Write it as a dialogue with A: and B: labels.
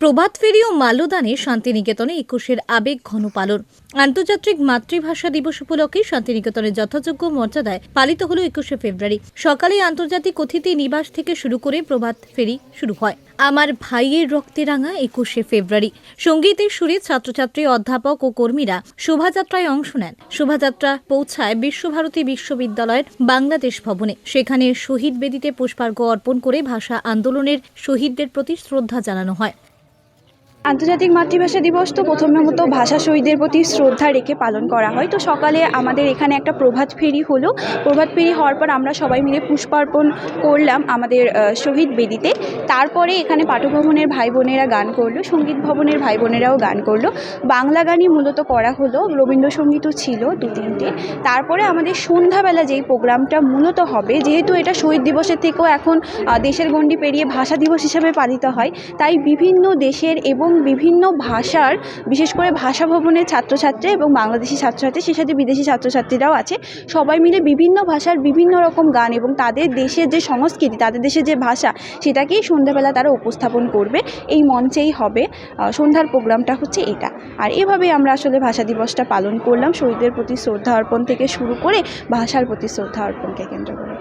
A: প্রভাত ফেরি ও মাল্যদানে শান্তিনিকেতনে একুশের আবেগ ঘন পালন। আন্তর্জাতিক মাতৃভাষা দিবস উপলক্ষে শান্তিনিকেতনের যথাযোগ্য মর্যাদায় পালিত হল একুশে ফেব্রুয়ারি। সকালে আন্তর্জাতিক অতিথি নিবাস থেকে শুরু করে প্রভাত ফেরি শুরু হয়। আমার ভাইয়ের রক্তে রাঙা একুশে ফেব্রুয়ারি। সঙ্গীতের সুরে ছাত্রছাত্রী, অধ্যাপক ও কর্মীরা শোভাযাত্রায় অংশ নেন। শোভাযাত্রা পৌঁছায় বিশ্বভারতী বিশ্ববিদ্যালয়ের বাংলাদেশ ভবনে। সেখানে শহীদ বেদিতে পুষ্পার্ঘ অর্পণ করে ভাষা আন্দোলনের শহীদদের প্রতি শ্রদ্ধা জানানো হয়।
B: আন্তর্জাতিক মাতৃভাষা দিবস তো প্রথমত ভাষা শহীদদের প্রতি শ্রদ্ধা রেখে পালন করা হয়। তো সকালে আমাদের এখানে একটা প্রভাত ফেরি হলো। প্রভাত ফেরি হওয়ার পর আমরা সবাই মিলে পুষ্পার্পণ করলাম আমাদের শহীদ বেদিতে। তারপরে এখানে পাঠভবনের ভাই বোনেরা গান করল, সংগীত ভবনের ভাই বোনেরাও গান করল। বাংলা গানই মূলত করা হলো রবীন্দ্রসঙ্গীতও ছিল দু তিনটে। তারপরে আমাদের সন্ধ্যাবেলা যেই প্রোগ্রামটা মূলত হবে, যেহেতু এটা শহীদ দিবসের থেকেও এখন দেশের গণ্ডি পেরিয়ে ভাষা দিবস হিসাবে পালিত হয়, তাই বিভিন্ন দেশের এবং বিভিন্ন ভাষার, বিশেষ করে ভাষা ভবনের ছাত্রছাত্রী এবং বাংলাদেশি ছাত্রছাত্রী, সে সাথে বিদেশি ছাত্রছাত্রীরাও আছে। সবাই মিলে বিভিন্ন ভাষার বিভিন্ন রকম গান এবং তাদের দেশের যে সংস্কৃতি, তাদের দেশের যে ভাষা, সেটাকেই সন্ধ্যাবেলা তারা উপস্থাপন করবে। এই মঞ্চেই হবে। সন্ধ্যার প্রোগ্রামটা হচ্ছে এটা। আর এভাবে আমরা আসলে ভাষা দিবসটা পালন করলাম। শহীদদের প্রতি শ্রদ্ধা অর্পণ থেকে শুরু করে ভাষার প্রতি শ্রদ্ধা অর্পণকে কেন্দ্র করে।